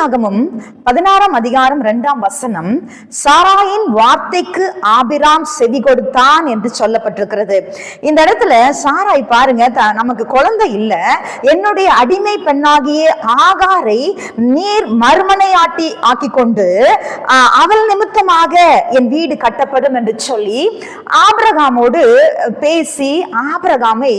ஆதியாகமும் பதினாறாம் அதிகாரம் இரண்டாம் வசனம் சாராயின் வார்த்தைக்கு ஆபிராம் செவி கொடுத்தான் என்று சொல்லப்பட்டிருக்கிறது. இந்த இடத்துல சாராய் பாருங்க நமக்கு குழந்தை இல்ல. என்னுடைய அடிமை பெண்ணாகிய ஆகாரை நீர் மறுமனையாட்டி ஆக்கி கொண்டு அவள் நிமித்தமாக என் வீடு கட்டப்படும் என்று சொல்லி ஆபிரகாமோடு பேசி ஆபிரகாமை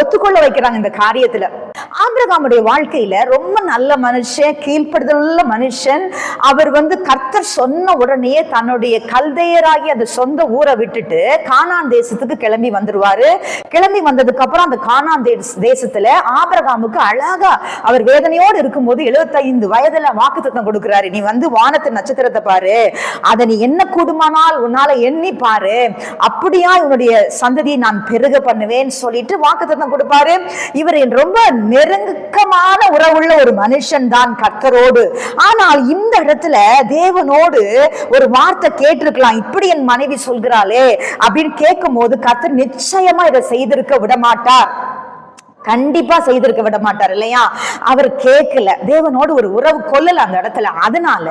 ஒத்துக்கொள்ள வைக்கிறாங்க இந்த காரியத்துல. ஆபிரகாமுடைய வாழ்க்கையில ரொம்ப நல்ல மனுஷன் கீழ்ப்படுதலுள்ள மனுஷன். அவர் வந்து கர்த்தர் சொன்ன உடனே தன்னுடைய கல்தையராகி அந்த சொந்த ஊரை விட்டுட்டு கானான் தேசத்துக்கு கிளம்பி வந்துருவாரு. கிளம்பி வந்ததுக்கு அப்புறம் அந்த கானான் தேச- தேசத்துல ஆபிரகாமுக்கு அழகா அவர் வேதனையோடு இருக்கும்போது 75 வயதுல வாக்குத்தத்தம் கொடுக்கிறாரு. நீ வந்து வானத்து நட்சத்திரத்தை பாரு. அதை நீ என்ன கூடுமானால் உன்னால எண்ணி பாரு. அப்படியா உன்னுடைய சந்ததியை நான் பெருக பண்ணுவேன் சொல்லிட்டு வாக்குத்தத்தம் கொடுப்பாரு. இவர் ரொம்ப நெருக்கமான உறவுள்ள ஒரு மனுஷன் தான் கர்த்தரோடு. ஆனால் இந்த இடத்துல தேவனோடு ஒரு வார்த்தை கேட்டிருக்கலாம். இப்படி என் மனைவி சொல்கிறாளே அப்படின்னு கேட்கும் போது கர்த்தர் நிச்சயமா இதை செய்திருக்க விட மாட்டார் கண்டிப்பா செய்திருக்க விட மாட்டார் இல்லையா? அவர் கேட்கல. தேவனோடு ஒரு உறவு கொள்ளல அந்த இடத்துல. அதனால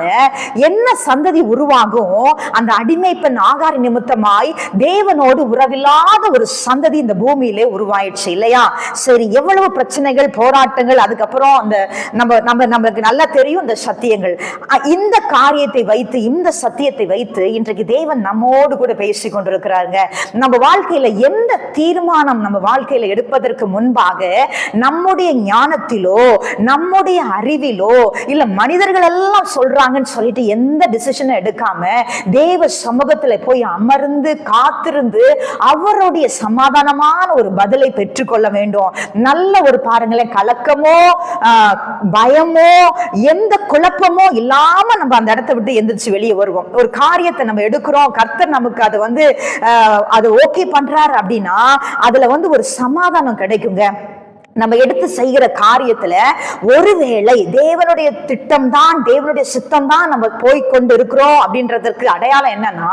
என்ன சந்ததி உருவாகும்? அந்த அடிமை பெண் ஆகார நிமித்தமாய் தேவனோடு உறவில்லாத ஒரு சந்ததி இந்த பூமியிலே உருவாயிடுச்சு இல்லையா? சரி எவ்வளவு பிரச்சனைகள் போராட்டங்கள் அதுக்கப்புறம் அந்த நம்ம நம்ம நம்மளுக்கு நல்லா தெரியும் இந்த சத்தியங்கள். இந்த காரியத்தை வைத்து இந்த சத்தியத்தை வைத்து இன்றைக்கு தேவன் நம்மோடு கூட பேசி கொண்டிருக்கிறாருங்க. நம்ம வாழ்க்கையில எந்த தீர்மானம் நம்ம வாழ்க்கையில எடுப்பதற்கு முன்பாக நம்முடைய ஞானத்திலோ நம்முடைய அறிவிலோ இல்ல மனிதர்கள் எல்லாம் சொல்றாங்கன்னு சொல்லிட்டு எந்த டிசிஷனும் எடுக்காம தேவ சமூகத்துல போய் அமர்ந்து காத்திருந்து அவருடைய சமாதானமான ஒரு பதிலை பெற்றுக்கொள்ள வேண்டும். நல்ல ஒரு பாருங்களேன் கலக்கமோ ஆஹ், பயமோ எந்த குழப்பமோ இல்லாம நம்ம அந்த இடத்தை விட்டு எந்திரிச்சு வெளியே வருவோம். ஒரு காரியத்தை நம்ம எடுக்கிறோம் கர்த்தர் நமக்கு அது வந்து ஆஹ், அது ஓகே பண்றாரு அப்படின்னா அதுல வந்து ஒரு சமாதானம் கிடைக்குங்க. நம்ம எடுத்து செய்கிற காரியத்துல ஒருவேளை தேவனுடைய திட்டம் தான் தேவனுடைய சித்தம் தான் நம்ம போய் கொண்டு இருக்கிறோம் அப்படின்றதற்கு அடையாளம் என்னன்னா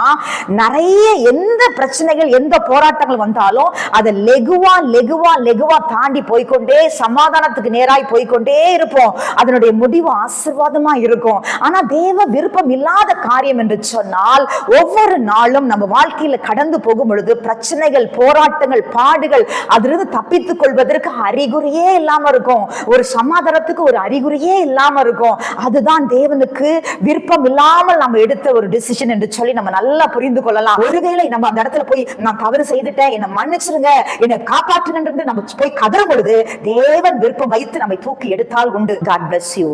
நிறைய எந்த பிரச்சனைகள் எந்த போராட்டங்கள் வந்தாலும் அதை லெகுவா லெகுவா லெகுவா தாண்டி போய்கொண்டே சமாதானத்துக்கு நேராய் போய்க்கொண்டே இருப்போம். அதனுடைய முடிவு ஆசிர்வாதமா இருக்கும். ஆனா தேவ விருப்பம் இல்லாத காரியம் என்று சொன்னால் ஒவ்வொரு நாளும் நம்ம வாழ்க்கையில கடந்து போகும் பொழுது பிரச்சனைகள் போராட்டங்கள் பாடுகள் அதிலிருந்து தப்பித்துக் கொள்வதற்கு அறிகுறியே இல்லாம இருக்கும். ஒரு சமாதானத்துக்கு ஒரு அறிகுறியே இல்லாம இருக்கும். அதுதான் தேவனுக்கு விருப்பம் இல்லாமல் நம்ம எடுத்த ஒரு டிசிஷன் என்று சொல்லி நம்ம நல்லா புரிந்து கொள்ளலாம். ஒருவேளை நம்ம அந்த இடத்துல போய் நான் தவறு செய்துட்டேன். என்னை மன்னிச்சிருங்க. என்னை காப்பாற்றுங்கன்றது நம்ம போய் கதற பொழுது தேவன் விருப்பம் வைத்து நம்மை தூக்கி எடுத்தால் உண்டு. God bless you